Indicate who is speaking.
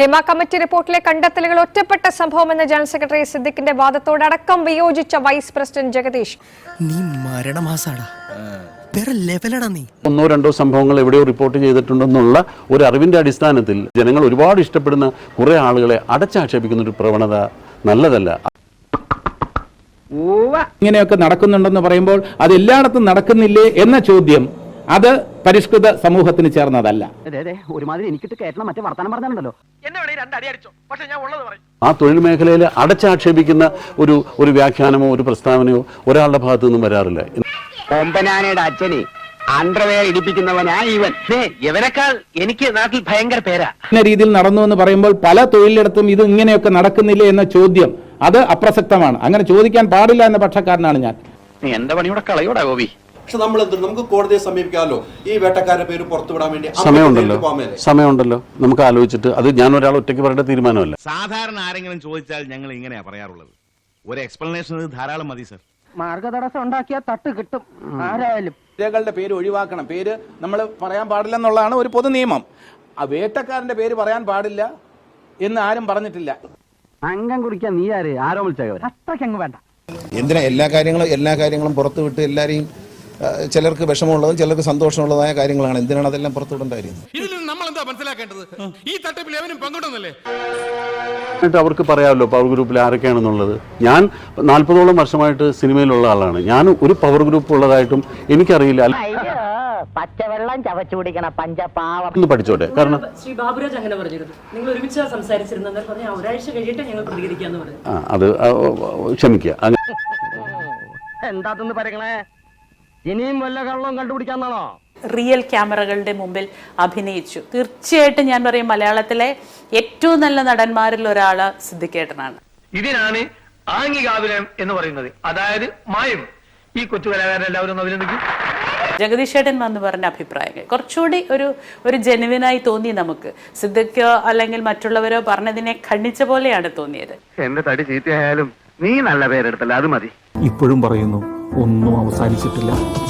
Speaker 1: Hema committee റിപ്പോർട്ടിലെ കണ്ടെത്തലുകൾ ഒറ്റപ്പെട്ട സംഭവമെന്ന ജനറൽ സെക്രട്ടറി സിദ്ദിഖിന്റെ വാദത്തോടക്കം വിയോജിച്ച വൈസ് പ്രസിഡന്റ് ജഗദീഷ്.
Speaker 2: നീ മരണമാസാടാ. വേറെ ലെവലടാ നീ.
Speaker 3: ഒന്നോ രണ്ടോ സംഭവങ്ങൾ എവിടെയോ റിപ്പോർട്ട് ചെയ്തിട്ടുണ്ടെന്നുള്ള ഒരു അറിവിന്റെ അടിസ്ഥാനത്തിൽ ജനങ്ങൾ ഒരുപാട് ഇഷ്ടപ്പെടുന്ന കുറെ ആളുകളെ അടച്ചാക്ഷേപിക്കുന്ന ഒരു പ്രവണത നല്ലതല്ല.
Speaker 4: ഇങ്ങനെയൊക്കെ നടക്കുന്നുണ്ടെന്ന് പറയുമ്പോൾ അത് എല്ലായിടത്തും നടക്കുന്നില്ലേ എന്ന ചോദ്യം അത് പരിഷ്കൃത സമൂഹത്തിന് ചേർന്നതല്ല.
Speaker 3: ആ തൊഴിൽ മേഖലയിൽ അടച്ചാക്ഷേപിക്കുന്ന ഒരു ഒരു വ്യാഖ്യാനമോ ഒരു പ്രസ്താവനയോ ഒരാളുടെ ഭാഗത്തു നിന്നും വരാറില്ല.
Speaker 5: കൊമ്പനാനയുടെ അച്ഛനെ അണ്ടർവെയർ ഇടിപ്പിക്കുന്നവനാ ഇവൻ. ഇവനേക്കാൾ എനിക്ക് നാട്ടിൽ ഭയങ്കര പേരാ.
Speaker 4: ഇന്ന രീതിയിൽ നടന്നു എന്ന് പറയുമ്പോൾ പല തൊഴിലിടത്തും ഇത് ഇങ്ങനെയൊക്കെ നടക്കുന്നില്ല എന്ന ചോദ്യം അത് അപ്രസക്തമാണ്. അങ്ങനെ ചോദിക്കാൻ പാടില്ല എന്ന പക്ഷക്കാരനാണ് ഞാൻ.
Speaker 5: നീ എന്റെ പണിയുടെ കളയോടാ ഗോപി.
Speaker 6: പക്ഷെ നമ്മൾ എന്ത് നമുക്ക് കോടതിയെ സമീപിക്കാമല്ലോ. ഈ വേട്ടക്കാരുടെ പേര് പുറത്തുവിടാൻ വേണ്ടി
Speaker 3: സമയമുണ്ടല്ലോ. സമയമുണ്ടല്ലോ. നമുക്ക് ആലോചിച്ചിട്ട് അത് ഞാൻ ഒരാൾ ഒറ്റയ്ക്ക് പറയേണ്ട തീരുമാനമല്ല.
Speaker 7: സാധാരണ ആരെങ്കിലും ചോദിച്ചാൽ ഞങ്ങൾ ഇങ്ങനെയാ പറയാറുള്ളത്. ഒരു എക്സ്പ്ലനേഷൻ ധാരാളം മതി സർ
Speaker 5: മാർഗതടസ്സം ഉണ്ടാക്കിയാൽ തട്ട് കിട്ടും. ആരായാലും.
Speaker 4: ഇരകളുടെ പേര് ഒഴിവാക്കണം. പേര് നമ്മൾ പറയാൻ പാടില്ല എന്നുള്ളതാണ് ഒരു പൊതു നിയമം. ആ വേട്ടക്കാരന്റെ പേര് പറയാൻ പാടില്ല എന്ന് ആരും പറഞ്ഞിട്ടില്ല.
Speaker 5: അംഗം കുടിക്കാൻ നീ ആര്? ആരോ വിളിച്ചവർ അത്രയ്ക്കങ്ങ് വേണ്ട.
Speaker 8: എന്തിനാ എല്ലാ കാര്യങ്ങളും എല്ലാ കാര്യങ്ങളും പുറത്തു വിട്ട് എല്ലാവരെയും ആ, ചിലർക്ക് വിഷമമുള്ളതും ചിലർക്ക് സന്തോഷമുള്ളതായ കാര്യങ്ങളാണ്. എന്തിനാണ് അതെല്ലാം പുറത്തു വിടേണ്ട കാര്യം
Speaker 7: ഇതിൽ നിന്ന് നമ്മൾ എന്താ മനസ്സിലാക്കേണ്ടത്? ഈ തട്ടിപ്പിൽ എവനും പങ്കുണ്ടെന്നല്ലേ
Speaker 3: എന്നിട്ട് അവർക്ക് പറയാമല്ലോ പവർ ഗ്രൂപ്പിൽ ആരൊക്കെയാണെന്നുള്ളത്. ഞാൻ നാൽപ്പതോളം വർഷമായിട്ട് സിനിമയിലുള്ള ആളാണ്. ഞാൻ ഒരു പവർ ഗ്രൂപ്പ് ഉള്ളതായിട്ടും എനിക്കറിയില്ല.
Speaker 5: പച്ചവെള്ളം ചവച്ചു കുടിക്കണ പഞ്ചപാവം.
Speaker 3: ഒന്ന് പഠിച്ചോട്ടെ. കാരണം
Speaker 9: ശ്രീ ബാബുരാജ് അങ്ങനെ പറഞ്ഞിരുന്നു. നിങ്ങൾ ഒരുമിച്ച് സംസാരിച്ചിരുന്നത് പറഞ്ഞ ഒരാഴ്ച കഴിഞ്ഞിട്ട് ഞങ്ങൾ പ്രതികരിക്കാന്ന് പറഞ്ഞു.
Speaker 3: ആ, അത് ആ, ക്ഷമിക്കുക. എന്താ
Speaker 5: എന്താന്ന് പറയണേ? ഇനിയും വല്ല കള്ളവും കണ്ടുപിടിക്കാന്നാണോ?
Speaker 10: റിയൽ ക്യാമറകളുടെ മുമ്പിൽ അഭിനയിച്ചു. തീർച്ചയായിട്ടും ഞാൻ പറയും മലയാളത്തിലെ ഏറ്റവും നല്ല നടന്മാരിൽ ഒരാൾ സിദ്ധിക്കേട്ടനാണ്.
Speaker 11: ഇതിനാണ് ആംഗികാഭിനയം എന്ന് പറയുന്നത്. അതായത് മായം. ഈ കൊച്ചു കലാകാരെല്ലാവരും ഒന്ന് അഭിനന്ദിക്കും.
Speaker 10: ജഗദീഷ് ഏട്ടൻ വന്ന് പറഞ്ഞ അഭിപ്രായങ്ങൾ. കുറച്ചുകൂടി ഒരു ഒരു ജെനുവിനായി തോന്നി നമുക്ക്. സിദ്ദിഖോ അല്ലെങ്കിൽ മറ്റുള്ളവരോ പറഞ്ഞതിനെ ഖണ്ഡിച്ച പോലെയാണ് തോന്നിയത്.
Speaker 11: എന്റെ തടി ചീത്തയായാലും നീ നല്ല പേരെടുത്തല്ല അത് മതി.
Speaker 2: ഇപ്പോഴും പറയുന്നു ഒന്നും അവസാനിച്ചിട്ടില്ല.